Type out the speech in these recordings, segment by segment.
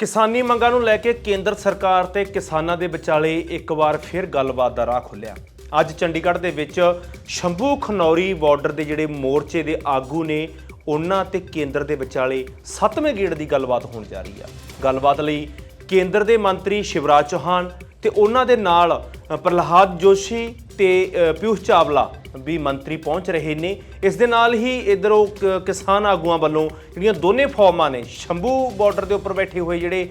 ਕਿਸਾਨੀ ਮੰਗਾਂ ਨੂੰ ਲੈ ਕੇ ਕੇਂਦਰ ਸਰਕਾਰ ਤੇ ਕਿਸਾਨਾਂ ਦੇ ਵਿਚਾਲੇ ਇੱਕ ਵਾਰ ਫਿਰ ਗੱਲਬਾਤ ਦਾ ਰਾਹ ਖੁੱਲਿਆ ਅੱਜ ਚੰਡੀਗੜ੍ਹ ਦੇ ਵਿੱਚ ਸ਼ੰਭੂ ਖਨੌਰੀ ਬਾਰਡਰ ਦੇ ਜਿਹੜੇ ਮੋਰਚੇ ਦੇ ਆਗੂ ਨੇ ਉਹਨਾਂ ਤੇ ਕੇਂਦਰ ਦੇ ਵਿਚਾਲੇ ਸੱਤਵੇਂ ਗੇੜ ਦੀ ਗੱਲਬਾਤ ਹੋਣ ਜਾ ਰਹੀ ਆ। ਗੱਲਬਾਤ ਲਈ ਕੇਂਦਰ ਦੇ ਮੰਤਰੀ ਸ਼ਿਵਰਾਜ ਚੌਹਾਨ ਤੇ ਉਹਨਾਂ ਦੇ ਨਾਲ ਅ, ਜੋਸ਼ੀ ਤੇ ਪਿਊਸ਼ ਚਾਵਲਾ ਵੀ ਮੰਤਰੀ ਪਹੁੰਚ ਰਹੇ ਨੇ। ਇਸ ਦੇ ਨਾਲ ਹੀ ਇਧਰੋਂ ਕਿਸਾਨ ਆਗੂਆਂ ਵੱਲੋਂ ਜਿਹੜੀਆਂ ਦੋਨੇ ਫਾਰਮਾਂ ਨੇ, ਸ਼ੰਭੂ ਬਾਰਡਰ ਦੇ ਉੱਪਰ ਬੈਠੇ ਹੋਏ ਜਿਹੜੇ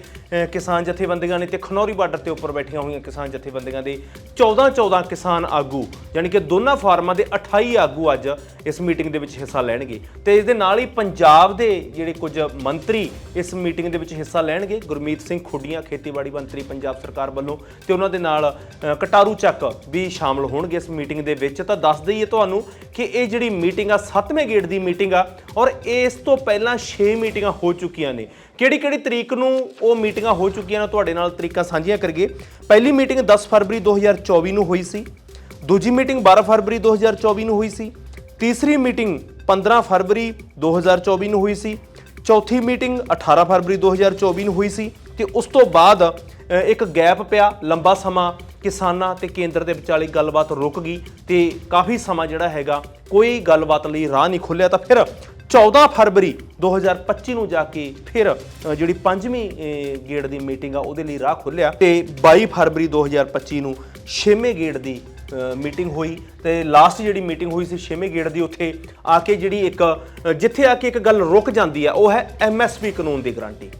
ਕਿਸਾਨ ਜਥੇਬੰਦੀਆਂ ਨੇ ਤੇ ਖਨੌਰੀ ਬਾਰਡਰ ਤੇ ਉੱਪਰ ਬੈਠੀਆਂ ਹੋਈਆਂ ਕਿਸਾਨ ਜਥੇਬੰਦੀਆਂ ਦੇ 14 14 ਕਿਸਾਨ ਆਗੂ, ਯਾਨੀ ਕਿ ਦੋਨਾਂ ਫਾਰਮਾਂ ਦੇ 28 ਆਗੂ ਅੱਜ ਇਸ ਮੀਟਿੰਗ ਦੇ ਵਿੱਚ ਹਿੱਸਾ ਲੈਣਗੇ। ਤੇ ਇਸ ਦੇ ਨਾਲ ਹੀ ਪੰਜਾਬ ਦੇ ਜਿਹੜੇ ਕੁਝ ਮੰਤਰੀ ਇਸ ਮੀਟਿੰਗ ਦੇ ਵਿੱਚ ਹਿੱਸਾ ਲੈਣਗੇ। ਗੁਰਮੀਤ ਸਿੰਘ ਖੁੱਡੀਆਂ, ਖੇਤੀਬਾੜੀ ਮੰਤਰੀ ਪੰਜਾਬ ਸਰਕਾਰ ਵੱਲੋਂ ਤੇ ਉਹਨਾਂ ਦੇ ਨਾਲ ਕਟਾਰੂ ਚੱਕ ਵੀ ਸ਼ਾਮਲ ਹੋਣਗੇ ਇਸ ਮੀਟਿੰਗ ਦੇ ਵਿੱਚ। ਤਾਂ ਦੱਸ ਦਈਏ ਤੁਹਾਨੂੰ ਕਿ ਇਹ ਜਿਹੜੀ ਮੀਟਿੰਗ ਆ 7ਵੇਂ ਗੇੜ ਦੀ ਮੀਟਿੰਗ ਆ ਔਰ ਇਸ ਤੋਂ ਪਹਿਲਾਂ 6 ਮੀਟਿੰਗਾਂ ਹੋ ਚੁੱਕੀਆਂ ਨੇ। ਕਿਹੜੀ ਕਿਹੜੀ ਤਰੀਕ ਨੂੰ ਉਹ ਮੀਟਿੰਗਾਂ ਹੋ ਚੁੱਕੀਆਂ ਨੇ, ਤੁਹਾਡੇ ਨਾਲ ਤਰੀਕਾਂ ਸਾਂਝੀਆਂ ਕਰੀਏ। ਪਹਿਲੀ ਮੀਟਿੰਗ 10 ਫਰਵਰੀ 2024 ਨੂੰ ਹੋਈ ਸੀ। ਦੂਜੀ ਮੀਟਿੰਗ 12 ਫਰਵਰੀ 2024 ਨੂੰ ਹੋਈ ਸੀ। ਤੀਸਰੀ ਮੀਟਿੰਗ 15 ਫਰਵਰੀ 2024 ਨੂੰ ਹੋਈ ਸੀ। ਚੌਥੀ ਮੀਟਿੰਗ 18 ਫਰਵਰੀ 2024 ਨੂੰ ਹੋਈ ਸੀ ਤੇ ਉਸ ਤੋਂ ਬਾਅਦ ਇੱਕ ਗੈਪ ਪਿਆ ਲੰਬਾ ਸਮਾਂ ਕਿਸਾਨਾਂ ਤੇ ਕੇਂਦਰ ਦੇ ਵਿਚਾਲੇ ਗੱਲਬਾਤ ਰੁਕ ਗਈ ਤੇ ਕਾਫੀ ਸਮਾਂ ਜਿਹੜਾ ਹੈਗਾ ਕੋਈ ਗੱਲਬਾਤ ਲਈ ਰਾਹ ਨਹੀਂ ਖੁੱਲਿਆ ਤਾਂ ਫਿਰ 14 ਫਰਵਰੀ 2025 ਨੂੰ ਜਾ ਕੇ ਫਿਰ ਜਿਹੜੀ ਪੰਜਵੀਂ ਗੇੜ ਦੀ ਮੀਟਿੰਗ ਆ ਉਹਦੇ ਲਈ ਰਾਹ ਖੁੱਲਿਆ ਤੇ 22 ਫਰਵਰੀ 2025 ਨੂੰ ਛੇਵੇਂ ਗੇੜ ਦੀ ਮੀਟਿੰਗ ਹੋਈ ਤੇ ਲਾਸਟ ਜਿਹੜੀ ਮੀਟਿੰਗ ਹੋਈ ਸੀ ਛੇਵੇਂ ਗੇੜ ਦੀ ਉੱਥੇ ਆ ਕੇ ਜਿਹੜੀ ਇੱਕ ਜਿੱਥੇ ਆ ਕੇ ਇੱਕ ਗੱਲ ਰੁਕ ਜਾਂਦੀ ਹੈ ਉਹ ਹੈ ਐਮਐਸਪੀ ਕਾਨੂੰਨ ਦੀ ਗਾਰੰਟੀ।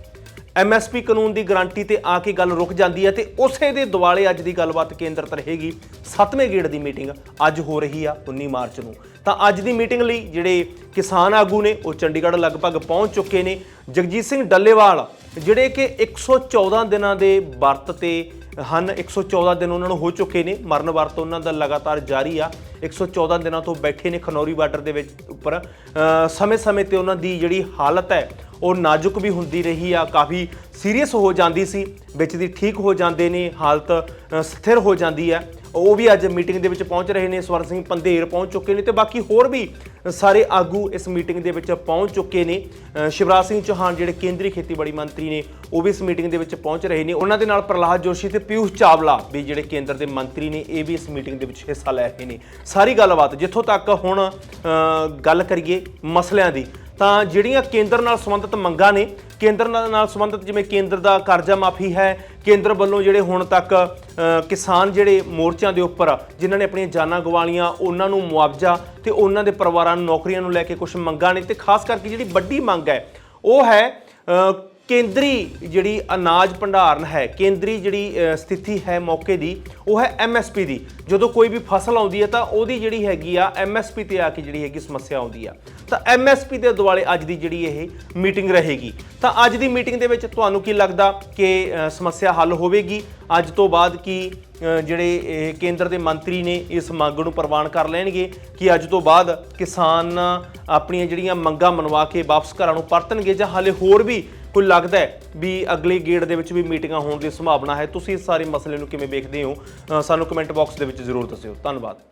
ਐਮਐਸਪੀ ਕਾਨੂੰਨ ਦੀ ਗਾਰੰਟੀ ਤੇ ਆ ਕੇ ਗੱਲ ਰੁਕ ਜਾਂਦੀ ਹੈ ਤੇ ਉਸੇ ਦੇ ਦੁਆਲੇ ਅੱਜ ਦੀ ਗੱਲਬਾਤ ਕੇਂਦਰਤ ਰਹੇਗੀ। ਸੱਤਵੇਂ ਗੇੜ ਦੀ ਮੀਟਿੰਗ ਅੱਜ ਹੋ ਰਹੀ ਆ 19 ਮਾਰਚ ਨੂੰ। ਤਾਂ ਅੱਜ ਦੀ ਮੀਟਿੰਗ ਲਈ ਜਿਹੜੇ ਕਿਸਾਨ ਆਗੂ ਨੇ, ਉਹ ਚੰਡੀਗੜ੍ਹ ਲਗਭਗ ਪਹੁੰਚ ਚੁੱਕੇ ਨੇ। ਜਗਜੀਤ ਸਿੰਘ ਡੱਲੇਵਾਲ ਜਿਹੜੇ ਕਿ 114 ਦਿਨਾਂ ਦੇ ਵਰਤ ਤੇ ਹਨ 114 ਦਿਨ ਉਹਨਾਂ ਨੂੰ ਹੋ ਚੁੱਕੇ ਨੇ। ਮਰਨ ਵਰਤ ਉਹਨਾਂ ਦਾ ਲਗਾਤਾਰ ਜਾਰੀ ਆ। 114 ਦਿਨਾਂ ਤੋਂ ਬੈਠੇ ਨੇ ਖਨੌਰੀ ਬਾਰਡਰ ਦੇ ਵਿੱਚ ਉੱਪਰ। ਸਮੇਂ-ਸਮੇਂ ਤੇ ਉਹਨਾਂ ਦੀ ਜਿਹੜੀ ਹਾਲਤ ਹੈ, ਉਹ ਨਾਜ਼ੁਕ ਵੀ ਹੁੰਦੀ ਰਹੀ ਆ। ਕਾਫੀ ਸੀਰੀਅਸ ਹੋ ਜਾਂਦੀ ਸੀ। ਵਿੱਚ ਦੀ ਠੀਕ ਹੋ ਜਾਂਦੇ ਨੇ, ਹਾਲਤ ਸਥਿਰ ਹੋ ਜਾਂਦੀ ਹੈ ਉਹ ਵੀ ਅੱਜ ਮੀਟਿੰਗ ਦੇ ਵਿੱਚ ਪਹੁੰਚ ਰਹੇ ਨੇ, ਸਵਰਨ ਸਿੰਘ ਪੰਧੇਰ ਪਹੁੰਚ ਚੁੱਕੇ ਨੇ ਤੇ ਬਾਕੀ ਹੋਰ ਵੀ ਸਾਰੇ ਆਗੂ ਇਸ ਮੀਟਿੰਗ ਦੇ ਵਿੱਚ ਪਹੁੰਚ ਚੁੱਕੇ ਨੇ। ਸ਼ਿਵਰਾਜ ਸਿੰਘ ਚੌਹਾਨ ਜਿਹੜੇ ਕੇਂਦਰੀ ਖੇਤੀਬਾੜੀ ਮੰਤਰੀ ਨੇ, ਉਹ ਵੀ ਇਸ ਮੀਟਿੰਗ ਦੇ ਵਿੱਚ ਪਹੁੰਚ ਰਹੇ ਨੇ। ਉਹਨਾਂ ਦੇ ਨਾਲ ਪ੍ਰਹਲਾਦ ਜੋਸ਼ੀ ਤੇ ਪਿਊਸ਼ ਚਾਵਲਾ ਵੀ ਜਿਹੜੇ ਕੇਂਦਰ ਦੇ ਮੰਤਰੀ ਨੇ, ਇਹ ਵੀ ਇਸ ਮੀਟਿੰਗ ਦੇ ਵਿੱਚ ਹਿੱਸਾ ਲੈ ਰਹੇ ਨੇ। ਸਾਰੀ ਗੱਲਬਾਤ ਜਿੱਥੋਂ ਤੱਕ ਹੁਣ ਗੱਲ ਕਰੀਏ ਮਸਲਿਆਂ ਦੀ, ਤਾਂ ਜਿਹੜੀਆਂ ਕੇਂਦਰ ਨਾਲ ਸੰਬੰਧਿਤ ਮੰਗਾਂ ਨੇ, ਕੇਂਦਰ ਨਾਲ ਨਾਲ ਸੰਬੰਧਿਤ ਜਿਵੇਂ ਕੇਂਦਰ ਦਾ ਕਰਜ਼ਾ ਮਾਫੀ ਹੈ ਕੇਂਦਰ ਵੱਲੋਂ ਜਿਹੜੇ ਹੁਣ ਤੱਕ ਕਿਸਾਨ ਜਿਹੜੇ ਮੋਰਚਿਆਂ ਦੇ ਉੱਪਰ ਜਿਨ੍ਹਾਂ ਨੇ ਆਪਣੀਆਂ ਜਾਨਾਂ ਗਵਾਲੀਆਂ, ਉਹਨਾਂ ਨੂੰ ਮੁਆਵਜ਼ਾ ਤੇ ਉਹਨਾਂ ਦੇ ਪਰਿਵਾਰਾਂ ਨੂੰ ਨੌਕਰੀਆਂ ਨੂੰ ਲੈ ਕੇ ਕੁਝ ਮੰਗਾਂ ਨੇ, ਤੇ ਖਾਸ ਕਰਕੇ ਜਿਹੜੀ ਵੱਡੀ ਮੰਗ ਹੈ, ਉਹ ਹੈ ਕੇਂਦਰੀ ਜਿਹੜੀ ਅਨਾਜ ਭੰਡਾਰਨ ਹੈ, ਕੇਂਦਰੀ ਜਿਹੜੀ ਸਥਿਤੀ ਹੈ ਮੌਕੇ ਦੀ, ਉਹ ਹੈ ਐਮਐਸਪੀ ਦੀ। ਜਦੋਂ ਕੋਈ ਵੀ ਫਸਲ ਆਉਂਦੀ ਹੈ ਤਾਂ ਉਹਦੀ ਜਿਹੜੀ ਹੈਗੀ ਆ ਐਮਐਸਪੀ ਤੇ ਆ ਕੇ ਜਿਹੜੀ ਹੈਗੀ ਸਮੱਸਿਆ ਆਉਂਦੀ ਆ। ਤਾਂ ਐਮਐਸਪੀ ਦੇ ਦੁਆਲੇ ਅੱਜ ਦੀ ਜਿਹੜੀ ਇਹ ਮੀਟਿੰਗ ਰਹੇਗੀ। ਤਾਂ ਅੱਜ ਦੀ ਮੀਟਿੰਗ ਦੇ ਵਿੱਚ ਤੁਹਾਨੂੰ ਕੀ ਲੱਗਦਾ ਕਿ ਸਮੱਸਿਆ ਹੱਲ ਹੋਵੇਗੀ? ਅੱਜ ਤੋਂ ਬਾਅਦ ਕੀ ਜਿਹੜੇ ਇਹ ਕੇਂਦਰ ਦੇ ਮੰਤਰੀ ਨੇ ਇਸ ਮੰਗ ਨੂੰ ਪ੍ਰਵਾਨ ਕਰ ਲੈਣਗੇ? ਕਿ ਅੱਜ ਤੋਂ ਬਾਅਦ ਕਿਸਾਨ ਆਪਣੀਆਂ ਜਿਹੜੀਆਂ ਮੰਗਾਂ ਮਨਵਾ ਕੇ ਵਾਪਸ ਘਰਾਂ ਨੂੰ ਪਰਤਣਗੇ ਜਾਂ ਹਾਲੇ ਹੋਰ ਵੀ ਕੋਈ ਲੱਗਦਾ ਹੈ ਵੀ ਅਗਲੇ ਗੇੜ ਦੇ ਵਿੱਚ ਵੀ ਮੀਟਿੰਗਾਂ ਹੋਣ ਦੀ ਸੰਭਾਵਨਾ ਹੈ? ਤੁਸੀਂ ਇਸ ਸਾਰੇ ਮਸਲੇ ਨੂੰ ਕਿਵੇਂ ਵੇਖਦੇ ਹੋ? ਸਾਨੂੰ ਕਮੈਂਟ ਬਾਕਸ ਦੇ ਵਿੱਚ ਜ਼ਰੂਰ ਦੱਸਿਓ। ਧੰਨਵਾਦ।